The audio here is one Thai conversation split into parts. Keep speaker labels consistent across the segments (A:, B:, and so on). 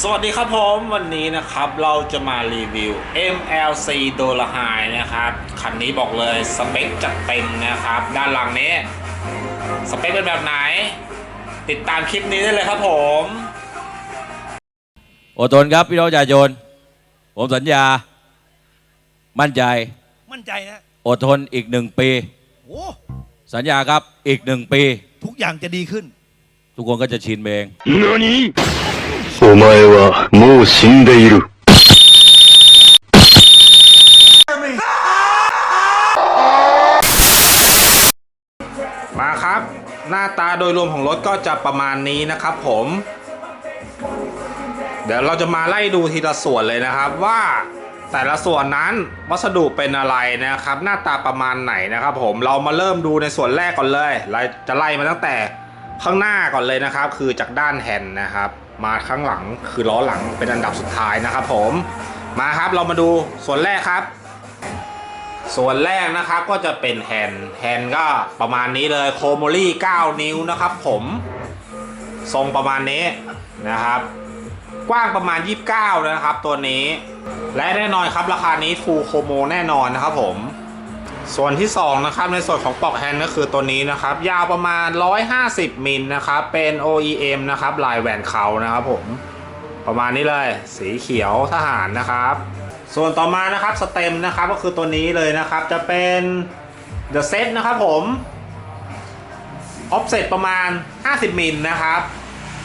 A: สวัสดีครับผมวันนี้นะครับเราจะมารีวิว MLC d o l a h i นะครับ คันนี้บอกเลยสเปคจัดเต็มนะครับ ด้านหลังนี้สเปคเป็นแบบไหน ติดตามคลิปนี้ได้เลยครับผม
B: อดทนครับพี่น้องประชาชนผมสัญญา มั่นใจ
C: มั่นใจนะ
B: อดทนอีกหนึ่งปี
C: โอ้
B: สัญญาครับอีกหนึ่งปี
C: ทุกอย่างจะดีขึ้น
B: ทุกคนก็จะชินเอง
D: 何お前はもう死んでいる。
A: มาครับ หน้าตาโดยรวมของรถก็จะประมาณนี้นะครับผม เดี๋ยวเราจะมาไล่ดูทีละส่วนเลยนะครับว่าแต่ละส่วนนั้นวัสดุเป็นอะไรนะครับ หน้าตาประมาณไหนนะครับผมเรามาเริ่มดูในส่วนแรกก่อนเลยเราจะไล่มาตั้งแต่ข้างหน้าก่อนเลยนะครับ คือจากด้านแฮนด์นะครับ มาข้างหลังคือล้อหลังเป็นอันดับสุดท้ายนะครับผมมาครับเรามาดูส่วนแรกครับ ส่วนแรกนะครับก็จะเป็นแฮนด์แฮนด์ก็ประมาณนี้เลยโคโมลี่ 9 นิ้วนะครับผมทรงประมาณนี้นะครับ กว้างประมาณ 29 นะครับตัวนี้ และแน่นอนครับราคานี้ฟูลโคโมแน่นอนนะครับผม ส่วนที่ 2 นะครับ ในส่วนของปลอกแฮนด์ก็คือตัวนี้นะครับ ยาวประมาณ 150 มิลนะครับ เป็น OEM นะครับ ลายแหวนเขานะครับผม ประมาณนี้เลย สีเขียวทหารนะครับ ส่วนต่อมานะครับสเต็มนะครับก็คือตัวนี้เลยนะครับ จะเป็น The Set นะครับผม Offset ประมาณ 50 มิลนะครับ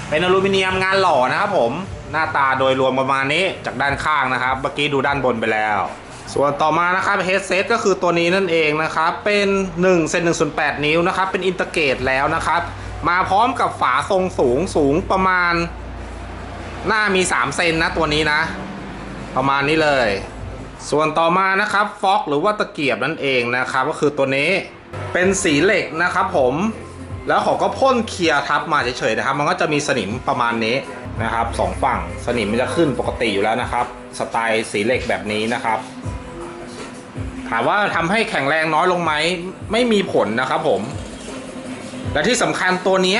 A: เป็นอลูมิเนียมงานหล่อนะครับผม หน้าตาโดยรวมประมาณนี้จากด้านข้างนะครับ เมื่อกี้ดูด้านบนไปแล้ว ส่วนต่อมานะครับเฮดเซตก็คือตัวนี้นั่นเองนะครับ เป็น1เซน1ส่วน8นิ้วนะครับ เป็นอินเตอร์เกตแล้วนะครับ มาพร้อมกับฝาทรงสูงสูงประมาณ หน้ามี 3 เซนนะตัวนี้นะ ประมาณนี้เลย ส่วนต่อมานะครับฟ็อกหรือว่าตะเกียบนั่นเองนะครับ ก็คือตัวนี้เป็นสีเหล็กนะครับผมแล้วเขาก็พ่นเคลียร์ทับมาเฉยๆนะครับ มันก็จะมีสนิมประมาณนี้นะครับสองฝั่งสนิมมันจะขึ้นปกติอยู่แล้วนะครับ สไตล์สีเหล็กแบบนี้นะครับ ถามว่าทำให้แข็งแรงน้อยลงไหมไม่มีผลนะครับผม และที่สำคัญตัวนี้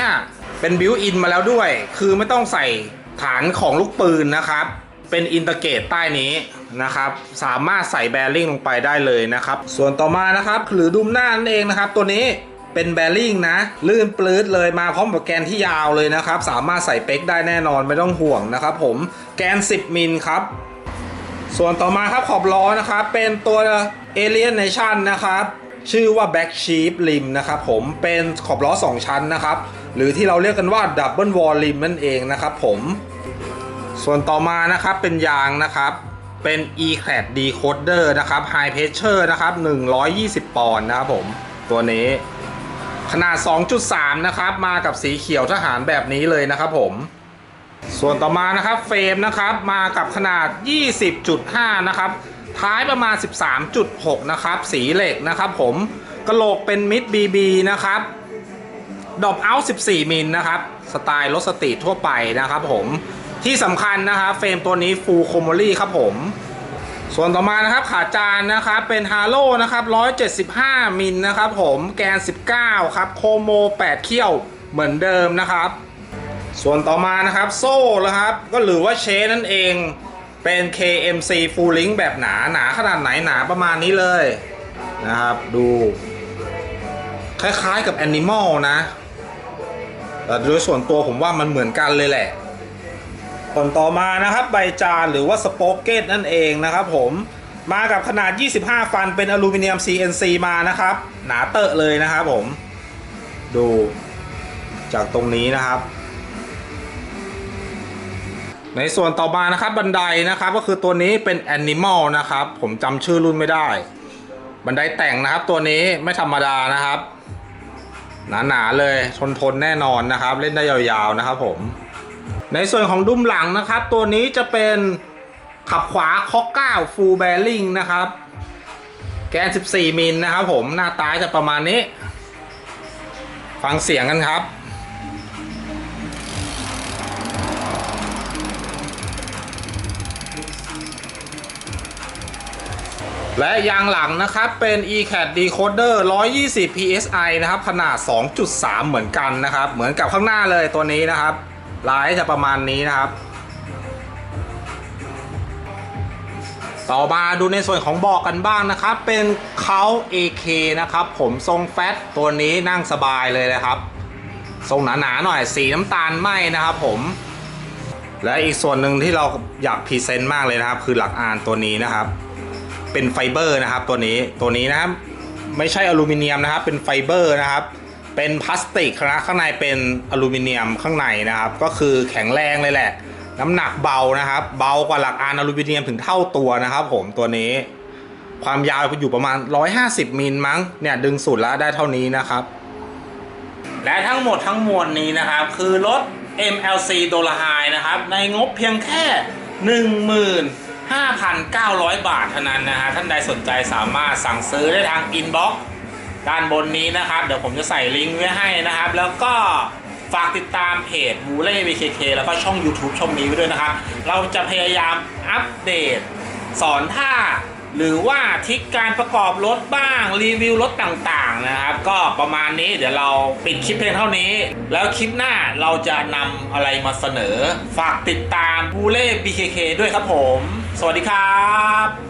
A: เป็นบิวอินมาแล้วด้วย คือไม่ต้องใส่ฐานของลูกปืนนะครับ เป็นอินเตอร์เกตใต้นี้นะครับ สามารถใส่แบริ่งลงไปได้เลยนะครับ ส่วนต่อมานะครับหรือดุมหน้านั่นเองนะครับ ตัวนี้เป็นแบริ่งนะ ลื่นปลื้ดเลยมาพร้อมกับแกนที่ยาวเลยนะครับ สามารถใส่เป๊กได้แน่นอนไม่ต้องห่วงนะครับ ผมแกน 10มิลครับ ส่วนต่อมาครับขอบล้อนะครับ เป็นตัว Alien Nation นะครับ ชื่อว่า Back Sheep Rim นะครับผมเป็นขอบล้อ 2 ชั้นนะครับ หรือที่เราเรียกกันว่า Double Wall Rim นั่นเองนะครับผม ส่วนต่อมานะครับเป็นยางนะครับ เป็น E-Clad Decoder นะครับ High Pressure นะครับ 120 ปอนด์นะครับผมตัวนี้ขนาด 2.3 นะครับ มากับสีเขียวทหารแบบนี้เลยนะครับผม ส่วนต่อมานะครับเฟรมนะครับมากับขนาด 20.5 นะครับ ท้ายประมาณ 13.6 นะครับ สีเหล็กนะครับผมกระโหลกเป็นมิดบีบีนะครับดอบเอาท์14 มิลนะครับสไตล์รถสตรีททั่วไปนะครับผมที่สำคัญนะครับเฟรมตัวนี้ฟูลโคม o ลี่ครับผม ส่วนต่อมานะครับขาจานนะครับเป็นฮาโลนะครับ175 มิลนะครับผมแกน 19 ครับโคโม 8 เขี้ยวเหมือนเดิมนะครับ ส่วนต่อมานะครับโซ่นะครับ ก็หรือว่าเชนนั่นเองเป็น KMC Full Link แบบหนาหนาขนาดไหนหนาประมาณนี้เลยนะครับ ดู คล้ายๆกับ Animal นะแต่โดยส่วนตัวผมว่ามันเหมือนกันเลยแหละส่วนต่อมานะครับใบจานหรือว่าสโป๊กเกตนั่นเองนะครับผมมากับขนาด 25 ฟันเป็นอลูมิเนียม CNC มานะครับ หนาเตอะเลยนะครับผม ดูจากตรงนี้นะครับ ในส่วนต่อมานะครับบันไดนะครับก็คือตัวนี้เป็น Animal นะครับ ผมจำชื่อรุ่นไม่ได้ บันไดแต่งนะครับ ตัวนี้ไม่ธรรมดานะครับ หนาๆเลยทนทนแน่นอนนะครับ เล่นได้ยาวๆนะครับผม ในส่วนของดุมหลังนะครับ ตัวนี้จะเป็นขับขวาคอกก้าฟูลแบริ่งนะครับ แกน 14 มิลนะครับผมหน้าตาจะประมาณนี้ ฟังเสียงกันครับ และยางหลังนะครับเป็น e-cat decoder 120 psi นะครับ ขนาด 2.3 เหมือนกันนะครับ เหมือนกับข้างหน้าเลยตัวนี้นะครับลายจะประมาณนี้นะครับ ต่อมาดูในส่วนของบอกกันบ้างนะครับ เป็นเขา AK นะครับ ผมทรงแฟตตัวนี้นั่งสบายเลยนะครับ ทรงหนาๆหน่อยสีน้ำตาลไหมนะครับผมและอีกส่วนหนึ่งที่เราอยากพรีเซนต์มากเลยนะครับ คือหลักอานตัวนี้นะครับ เป็นไฟเบอร์นะครับตัวนี้ตัวนี้นะครับไม่ใช่อลูมิเนียมนะครับ เป็นไฟเบอร์นะครับ เป็นพลาสติกนะข้างในเป็นอลูมิเนียมข้างในนะครับ ก็คือแข็งแรงเลยแหละ น้ำหนักเบานะครับ เบากว่าหลักอานอลูมิเนียมถึงเท่าตัวนะครับ ผมตัวนี้ ความยาวอยู่ประมาณ 150มิลมั้งเนี่ยดึงสุดแล้วได้เท่านี้นะครับ และทั้งหมดทั้งมวลนี้นะครับ คือรถ MLC โดลไฮนะครับ ในงบเพียงแค่ 5,900 บาทเท่านั้นนะฮะ ท่านใดสนใจสามารถสั่งซื้อได้ทางอินบ็อกซ์ด้านบนนี้นะครับ เดี๋ยวผมจะใส่ลิงก์ไว้ให้นะครับ แล้วก็ฝากติดตามเพจบูเล่ BKK แล้วก็ช่อง YouTube ช่องนี้ไว้ด้วยนะครับ เราจะพยายามอัปเดต สอนท่า หรือว่าทริกการประกอบรถบ้าง รีวิวรถต่างๆนะครับ ก็ประมาณนี้เดี๋ยวเราปิดคลิปเพียงเท่านี้ แล้วคลิปหน้าเราจะนำอะไรมาเสนอ ฝากติดตามบูเล่ BKK ด้วยครับผม สวัสดีครับ